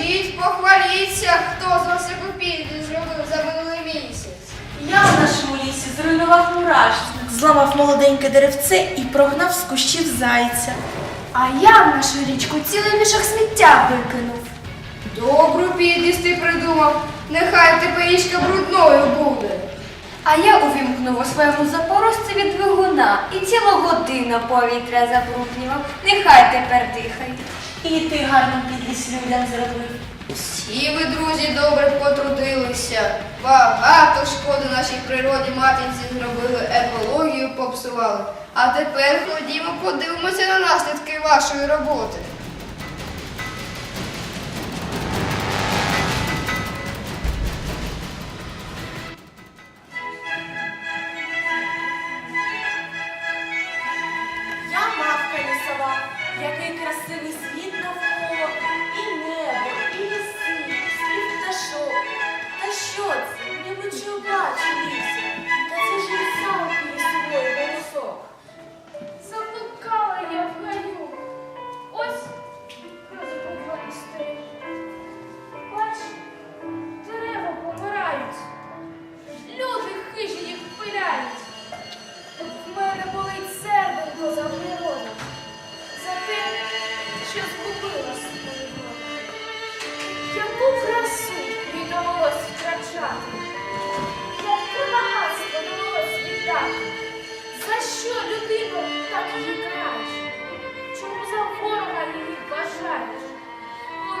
Скажіть, похваліться, хто з вас яку підлість зробив за минулий місяць. Я в нашому лісі зруйнував мурашник, зламав молоденьке деревце і прогнав з кущів зайця. А я в нашу річку цілий мішок сміття викинув. Добру підлість ти придумав, нехай теперішка брудною буде. А я увімкнув у своєму запорожці від двигуна і цілу годину повітря забруднював. Нехай тепер дихає. І ти гарно підлість людям зробив. Всі ви, друзі, добре потрудилися. Багато шкоди нашій природі матінці зробили, екологію попсували. А тепер ходімо, подивимося на наслідки вашої роботи. Який красивий світ навколо, і небо, і ліси, і пташок. Та що це? Ніби чи бачу лісі, та це ж ліса у лісової голосок.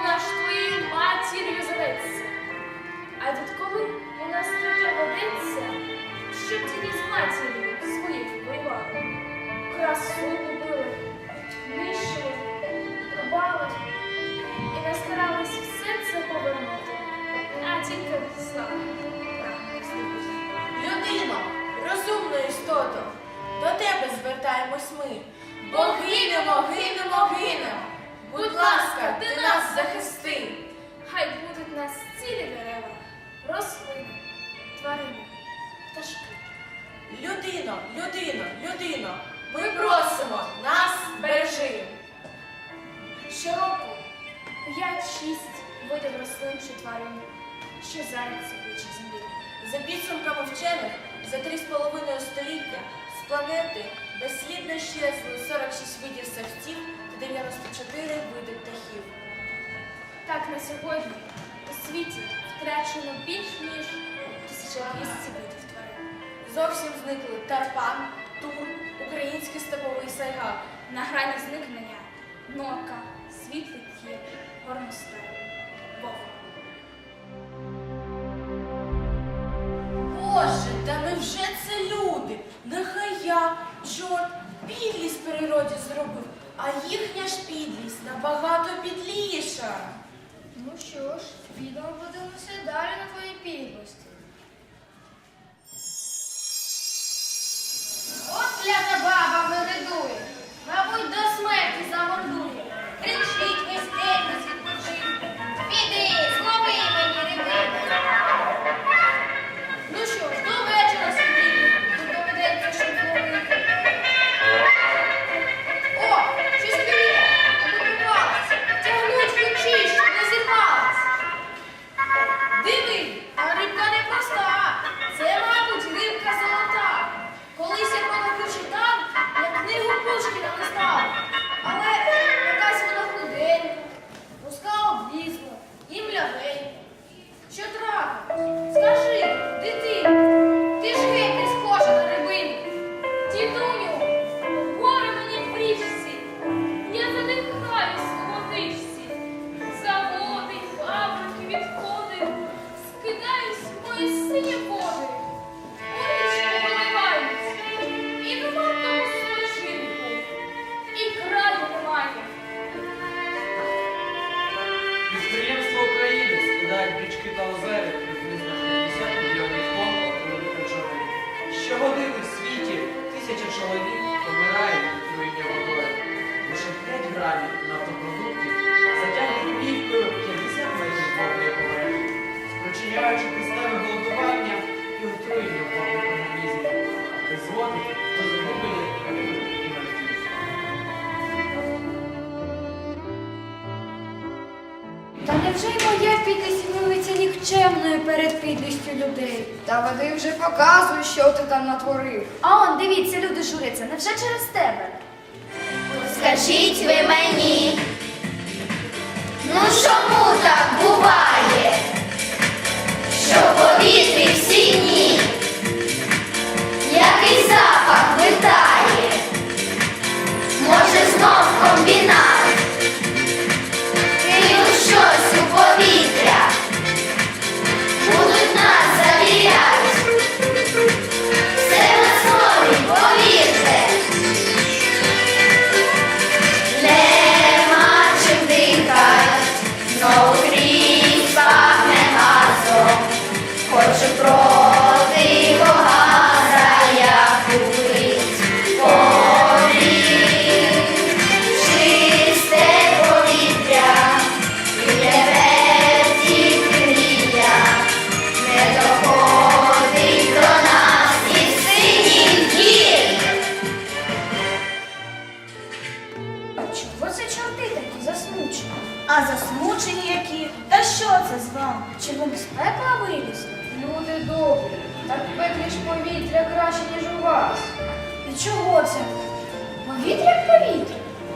Ж твоєю матір'ю зветься. А відколи у нас таке ведеться, щоб тільки з матір'ю своїх воювали? Красу любили, нищили, рубали і не старались все це повернути, а тільки слава. Людино, розумна істото, до тебе звертаємось ми. Бо гинемо, гинемо. Будь ласка, ти нас захисти. Хай будуть нас цілі дерева, рослини, тварини, пташки. Людино, людино, людино, ми просимо, нас бережи. Щороку п'ять-шість видів рослин чи тварин, що зайняться плечі землі. За підсумками вчених, за три з половиною століття з планети безслідно щезли 46 видів савців 94 види птахів. Так на сьогодні у світі втрачено більш ніж 1200 видів тварин. Зовсім зникли тарпан, тур, український степовий сайгак. На грані зникнення норка, світлий т'є, горностай, вовк. Боже, та невже це люди? Нехай я, чорт, підлість природі зробив, а їхня ж підлість набагато підліша. Ну що ж, відомо подивимося далі на твої підлості. От клята баба виридує, мабуть, до смерті замордує. Підлість милиться нікчемною перед підлістю людей? Та вони вже показують, що ти там натворив. А он, дивіться, люди журяться, невже через тебе? Скажіть ви мені, ну чому так буває, що в повітрі всі дні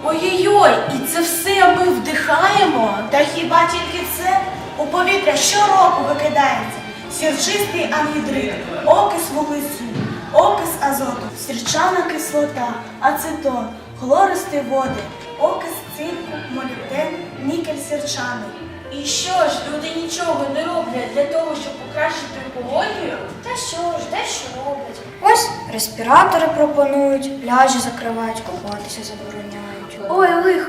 Ой-ой-ой, і це все ми вдихаємо? Та хіба тільки це? У повітря щороку викидається сірчистий ангідрид, окис вуглецю, окис азоту, сірчана кислота, ацетон, хлористі води, окис цинку, молібден, нікель сірчаний. І що ж, люди нічого не роблять для того, щоб покращити екологію? Та що ж, де що роблять? Ось респіратори пропонують, пляжі закривають, купатися забороняють.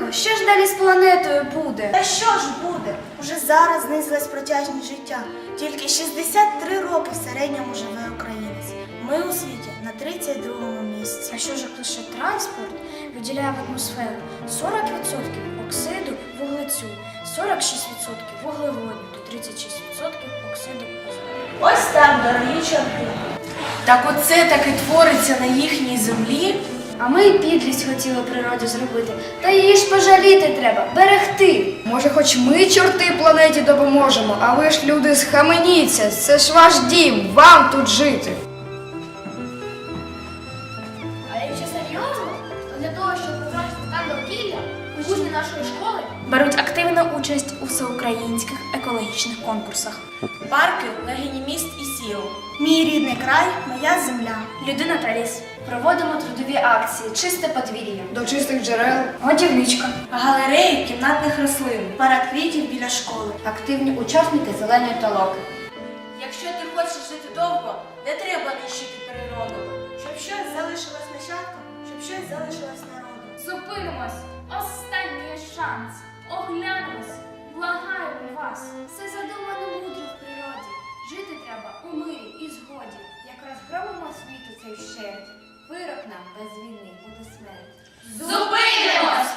Лихо, що ж далі з планетою буде? Та що ж буде? Уже зараз знизилась протяжність життя. Тільки 63 роки в середньому живе українець. Ми у світі на 32-му місці. А що ж як лише транспорт виділяє в атмосферу 40% оксиду вуглецю, 46% вуглеводню та 36% оксиду азоту. Ось так, дорогі чорти. Так оце таки твориться на їхній землі. А ми й підлість хотіли природі зробити. Та її ж пожаліти треба, берегти. Може, хоч ми, чорти, планеті допоможемо, а ви ж люди схаменіться, це ж ваш дім, вам тут жити. А якщо серйозно, то для того, щоб покращити стан довкілля, учні нашої школи беруть активну участь у всеукраїнських екологічних конкурсах. Парки легені міст і сіл. Мій рідний край, моя земля. Людина та ліс. Проводимо трудові акції, чисте подвір'я. До чистих джерел. Годівничка. Галереї кімнатних рослин. Парад квітів біля школи. Активні учасники зеленої толоки. Якщо ти хочеш жити довго, не треба нищити природу. Щоб щось залишилось нащадкам, щоб щось залишилось народу. Зупинимось. Останній шанс. Оглянемось. Благаємо вас. Все задумано мудро в природі. Жити треба у мирі і згоді. Як розгромимо світу цей вщерть, Вирок нам без війни буде смерть. Зупинимось!